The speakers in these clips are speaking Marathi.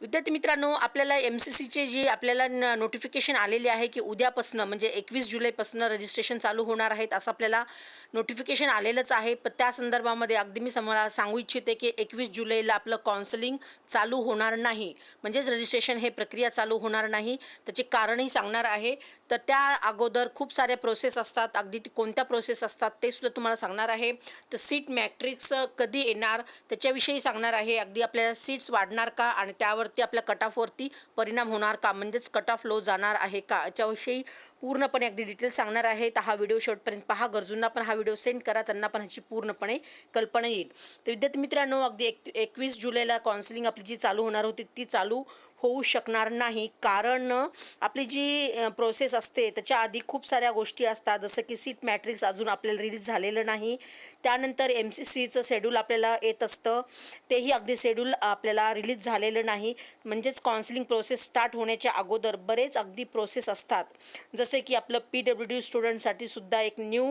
विद्यार्थी मित्रांनो आपल्याला एम सी सीचे जे आपल्याला न नोटिफिकेशन आलेले आहे की उद्यापासनं म्हणजे एकवीस जुलैपासनं रजिस्ट्रेशन चालू होणार आहेत असं आपल्याला नोटिफिकेशन आलेलंच आहे. पण त्या संदर्भामध्ये अगदी मी मला सांगू इच्छिते की एकवीस जुलैला आपलं काउन्सिलिंग चालू होणार नाही. म्हणजेच रजिस्ट्रेशन हे प्रक्रिया चालू होणार नाही. त्याचे कारणही सांगणार आहे. तर त्या अगोदर खूप साऱ्या प्रोसेस असतात. अगदी कोणत्या प्रोसेस असतात ते सुद्धा तुम्हाला सांगणार आहे. तर सीट मॅट्रिक्स कधी येणार त्याच्याविषयी सांगणार आहे. अगदी आपल्याला सीट्स वाढणार का? आणि त्यावर त्यावरती आपल्या कट ऑफवरती परिणाम होणार का? म्हणजेच कट ऑफ लो जाणार आहे का? याच्याविषयी पूर्णपणे अगदी डिटेल्स सांगणार आहे. तर हा व्हिडिओ शेवटपर्यंत पहा. गरजूंना पण हा व्हिडिओ सेंड करा. त्यांना पण ह्याची पूर्णपणे कल्पना येईल. तर विद्यार्थी मित्रांनो अगदी एक एकवीस जुलैला काउन्सिलिंग आपली जी चालू होणार होती ती चालू होऊ शकणार नाही. कारण आपली जी प्रोसेस असते त्याच्या आधी खूप साऱ्या गोष्टी असतात. जसं की सीट मॅट्रिक्स अजून आपल्याला रिलीज झालेलं नाही. त्यानंतर एम सी सीचं शेड्यूल आपल्याला येत असतं. तेही अगदी शेड्यूल आपल्याला रिलीज झालेलं नाही. म्हणजेच काउन्सिलिंग प्रोसेस स्टार्ट होण्याच्या अगोदर बरेच अगदी प्रोसेस असतात. जसे की आपलं पी डब्ल्यू डी स्टुडंटसाठी सुद्धा एक न्यू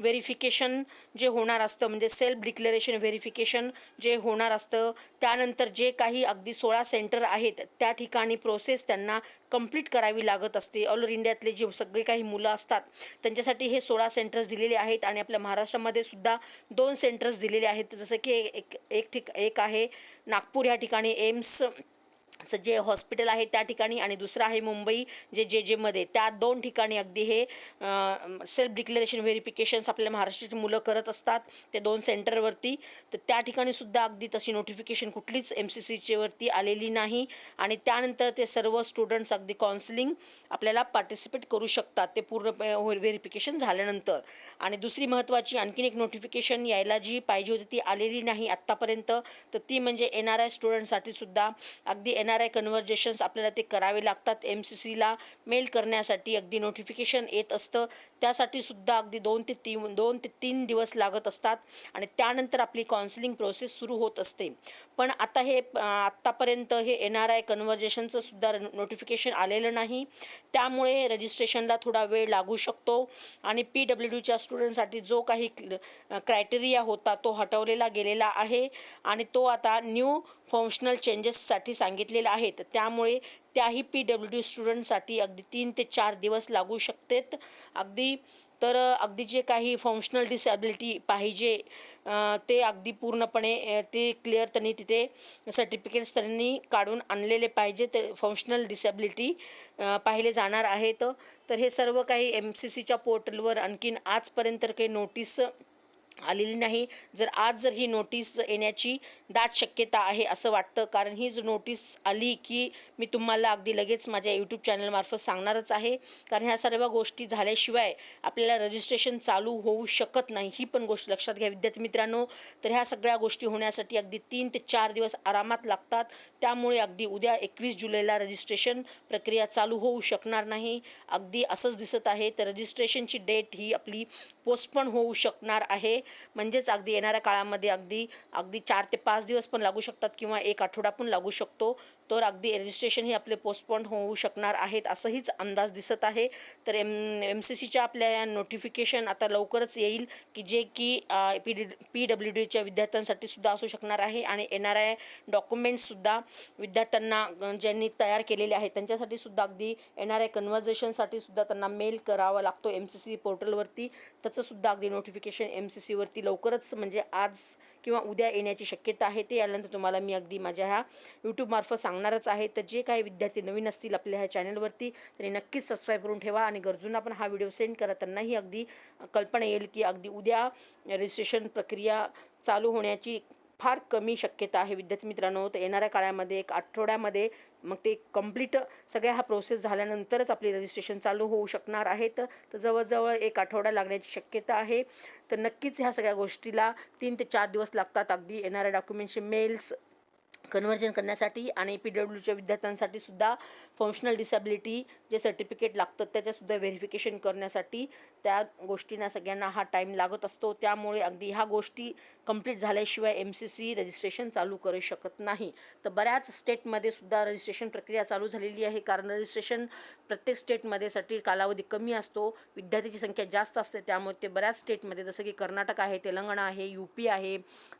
व्हेरिफिकेशन जे होणार असतं म्हणजे सेल्फ डिक्लेरेशन व्हेरिफिकेशन जे होणार असतं त्यानंतर जे काही अगदी सोळा सेंटर आहेत त्या ठिकाणी प्रोसेस त्यांना कंप्लीट करावी लागत असते. ऑल ओव्हर इंडियातले जे सगळे काही मुलं असतात त्यांच्यासाठी हे सोळा सेंटर्स दिलेले आहेत आणि आपल्या महाराष्ट्रामध्ये सुद्धा दोन सेंटर्स दिलेले आहेत. जसं की एक एक ठिक एक आहे नागपूर या ठिकाणी एम्स जे हॉस्पिटल आहे त्या ठिकाणी आणि दुसरं आहे मुंबई जे जे जेमध्ये. त्या दोन ठिकाणी अगदी हे सेल्फ डिक्लेरेशन व्हेरिफिकेशन्स आपल्या महाराष्ट्राची मुलं करत असतात ते दोन सेंटरवरती. तर त्या ठिकाणी सुद्धा अगदी तशी नोटिफिकेशन कुठलीच एम सी सीच्यावरती आलेली नाही. आणि त्यानंतर ते सर्व स्टुडंट्स अगदी काउन्सिलिंग आपल्याला पार्टिसिपेट करू शकतात. ते पूर्ण व्हेरिफिकेशन झाल्यानंतर. आणि दुसरी महत्त्वाची आणखीन एक नोटिफिकेशन यायला जी पाहिजे होती ती आलेली नाही आत्तापर्यंत. तर ती म्हणजे एन आर आय स्टुडंटसाठी सुद्धा अगदी एन येणाऱ्या कन्व्हर्जेशन्स आपल्याला ते करावे लागतात. एम सी सीला मेल करण्यासाठी अगदी नोटिफिकेशन येत असतं. त्यासाठी सुद्धा अगदी दोन ते तीन दोन ते तीन दिवस लागत असतात. आणि त्यानंतर आपली काउन्सिलिंग प्रोसेस सुरू होत असते. पण आता हे आत्तापर्यंत हे एन आर आय कन्व्हर्जेशनचं सुद्धा नोटिफिकेशन आलेलं नाही. त्यामुळे रजिस्ट्रेशनला थोडा वेळ लागू शकतो. आणि पी डब्ल्यू डीच्या स्टुडंटसाठी जो काही क्रायटेरिया होता तो हटवलेला गेलेला आहे. आणि तो आता न्यू फंक्शनल चेंजेससाठी सांगितलेला आहे. त्यामुळे त्याही पी डब्ल्यू डी स्टुडंटसाठी अगदी तीन ते चार दिवस लागू शकतात. अगदी तर अगदी जे काही फंक्शनल डिसॅबिलिटी पाहिजे ते अगदी पूर्णपणे ते क्लिअर त्यांनी तिथे सर्टिफिकेट्स त्यांनी काढून आणलेले पाहिजे. ते फंक्शनल डिसॅबिलिटी पाहिले जाणार आहेत. तर हे सर्व काही एम सी सीच्या पोर्टलवर आणखीन आजपर्यंत काही नोटीस आलेली नाही. जर आज जर ही नोटीस येण्याची दाट शक्यता आहे असं वाटतं कारण ही जर नोटीस आली की मी तुम्हाला अगदी लगेच माझ्या यूट्यूब चॅनलमार्फत सांगणारच आहे. कारण ह्या सर्व गोष्टी झाल्याशिवाय आपल्याला रजिस्ट्रेशन चालू होऊ शकत नाही. ही पण गोष्ट लक्षात घ्या. विद्यार्थी मित्रांनो तर ह्या सगळ्या गोष्टी होण्यासाठी अगदी तीन ते चार दिवस आरामात लागतात. त्यामुळे अगदी उद्या एकवीस जुलैला रजिस्ट्रेशन प्रक्रिया चालू होऊ शकणार नाही. अगदी असंच दिसत आहे. तर रजिस्ट्रेशनची डेट ही आपली पोस्टपॉन होऊ शकणार आहे. म्हणजेच अगदी येणाऱ्या काळामध्ये अगदी अगदी चार ते पाच दिवस पण लागू शकतात किंवा एक आठवडा पण लागू शकतो. तर अगदी रजिस्ट्रेशनही आपले पोस्टपॉन होऊ शकणार आहेत असंहीच अंदाज दिसत आहे. तर एम एम सी सीच्या आपल्या या नोटिफिकेशन आता लवकरच येईल की जे की पी डी पी डब्ल्यू डीच्या विद्यार्थ्यांसाठी सुद्धा असू शकणार आहे आणि एन आर आय डॉक्युमेंट्ससुद्धा विद्यार्थ्यांना ज्यांनी तयार केलेले आहेत त्यांच्यासाठी सुद्धा अगदी एन आर आय कन्व्हर्जेशनसाठी सुद्धा त्यांना मेल करावा लागतो एम सी सी पोर्टलवरती त्याचंसुद्धा अगदी नोटिफिकेशन एम सी सीवरती लवकरच म्हणजे आज किंवा उद्या येण्याची शक्यता आहे ते आल्यानंतर तुम्हाला मी अगदी माझ्या ह्या यूट्यूबमार्फत सांगणारच आहे. तर जे काही विद्यार्थी नवीन असतील आपल्या ह्या चॅनलवरती त्यांनी नक्कीच सबस्क्राईब करून ठेवा आणि गरजूंना पण हा व्हिडिओ सेंड करा. त्यांनाही अगदी कल्पना येईल की अगदी उद्या रजिस्ट्रेशन प्रक्रिया चालू होण्याची फार कमी शक्यता आहे. विद्यार्थी मित्रांनो तर येणाऱ्या काळामध्ये एक आठवड्यामध्ये मग ते कंप्लीट सगळ्या हा प्रोसेस झाल्यानंतरच आपली रजिस्ट्रेशन चालू होऊ शकणार आहेत तर जवळजवळ एक आठवडा लागण्याची शक्यता आहे. तर नक्कीच ह्या सगळ्या गोष्टीला तीन ते चार दिवस लागतात अगदी येणाऱ्या डॉक्युमेंटचे मेल्स कन्वर्जन करण्यासाठी आणि पी डब्ल्यूच्या विद्यार्थ्यांसाठी सुद्धा फंक्शनल डिसॅबिलिटी जे सर्टिफिकेट लागतं त्याच्यासुद्धा व्हेरिफिकेशन करण्यासाठी त्या गोष्टींना सगळ्यांना हा टाईम लागत असतो. त्यामुळे अगदी ह्या गोष्टी कंप्लीट झाल्याशिवाय एम सी सी रजिस्ट्रेशन चालू करू शकत नाही. तर बऱ्याच स्टेटमध्ये सुद्धा रजिस्ट्रेशन प्रक्रिया चालू झालेली आहे. कारण रजिस्ट्रेशन प्रत्येक स्टेटमध्ये साठी कालावधी कमी असतो. विद्यार्थ्याची संख्या जास्त असते. त्यामुळे ते बऱ्याच स्टेटमध्ये जसं की कर्नाटक आहे तेलंगणा आहे यू पी आहे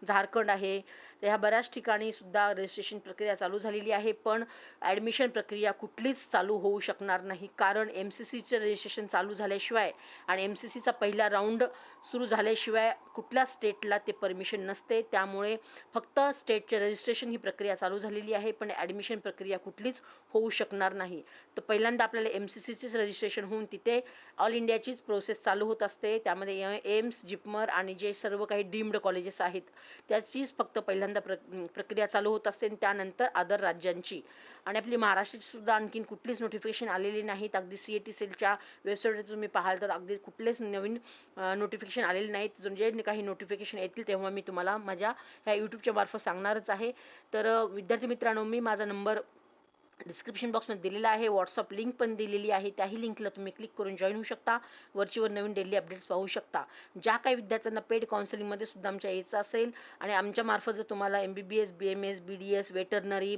झारखंड आहे तर ह्या बऱ्याच ठिकाणी सुद्धा रजिस्ट्रेशन प्रक्रिया चालू झालेली आहे पण ॲडमिशन प्रक्रिया कुठलीच चालू होऊ शकणार नाही. कारण एम सी सीचं रजिस्ट्रेशन चालू झाल्याशिवाय आणि एम सी सीचा पहिला राऊंड सुरू झाल्याशिवाय कुठल्या स्टेटला ते परमिशन नसते. त्यामुळे फक्त स्टेटचे रजिस्ट्रेशन ही प्रक्रिया चालू झालेली आहे पण ॲडमिशन प्रक्रिया कुठलीच होऊ शकणार नाही. तर पहिल्यांदा आपल्याला एम सी सीचीच रजिस्ट्रेशन होऊन तिथे ऑल इंडियाचीच प्रोसेस चालू होत असते. त्यामध्ये एम्स जिपमर आणि जे सर्व काही डीम्ड कॉलेजेस आहेत त्याचीच फक्त पहिल्यांदा प्र प्रक्रिया चालू होत असते आणि त्यानंतर आदर राज्यांची. आणि आपली महाराष्ट्राची सुद्धा आणखीन कुठलीच नोटिफिकेशन आलेली नाहीत. अगदी सी ए टी सेलच्या वेबसाईटवर तुम्ही पाहाल तर अगदी कुठलेच नवीन नोटिफिकेशन आलेले नाहीत. जे काही नोटिफिकेशन येतील तेव्हा मी तुम्हाला माझ्या ह्या यूट्यूबच्या मार्फत सांगणारच आहे. तर विद्यार्थी मित्रांनो मी माझा नंबर डिस्क्रिप्शन बॉक्समध्ये दिलेला आहे. व्हॉट्सअप लिंक पण दिलेली आहे. त्याही लिंकला तुम्ही क्लिक करून जॉईन होऊ शकता. वरचीवर नवीन डेली अपडेट्स पाहू शकता. ज्या काही विद्यार्थ्यांना पेड काउन्सिलिंगमध्ये सुद्धा आमच्या यायचं असेल आणि आमच्यामार्फत जर तुम्हाला M B B S B M S B D S veterinary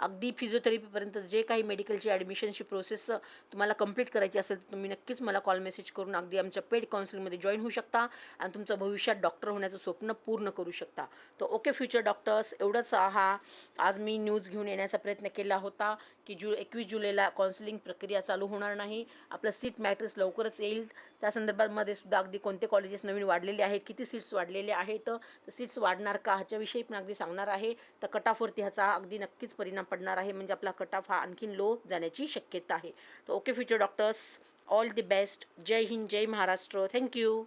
अगदी फिजिओथेरपीपर्यंत जे काही मेडिकलची ॲडमिशनची प्रोसेस तुम्हाला कंप्लीट करायची असेल तर तुम्ही नक्कीच मला कॉल मेसेज करून अगदी आमच्या पेड काउन्सिलिंगमध्ये जॉईन होऊ शकता आणि तुमचं भविष्यात डॉक्टर होण्याचं स्वप्न पूर्ण करू शकता. तर ओके फ्युचर डॉक्टर्स एवढंच हा आज मी न्यूज घेऊन येण्याचा प्रयत्न केला होता. की जु एकवीस जुलैला काउन्सिलिंग प्रक्रिया चालू होणार नाही. आपलं सीट मॅट्रिक्स लवकरच येईल. त्या संदर्भामध्ये सुद्धा अगदी कोणते कॉलेजेस नवीन वाढलेले आहेत किती सीट्स वाढलेले आहेत तर सीट्स वाढणार का ह्याच्याविषयी पण अगदी सांगणार आहे. तर कटाफवरती ह्याचा अगदी नक्कीच परिणाम पडणार आहे. म्हणजे आपला कटाफ हा आणखीन लो जाण्याची शक्यता आहे. तर okay future doctors all the best जय हिंद जय महाराष्ट्र. Thank you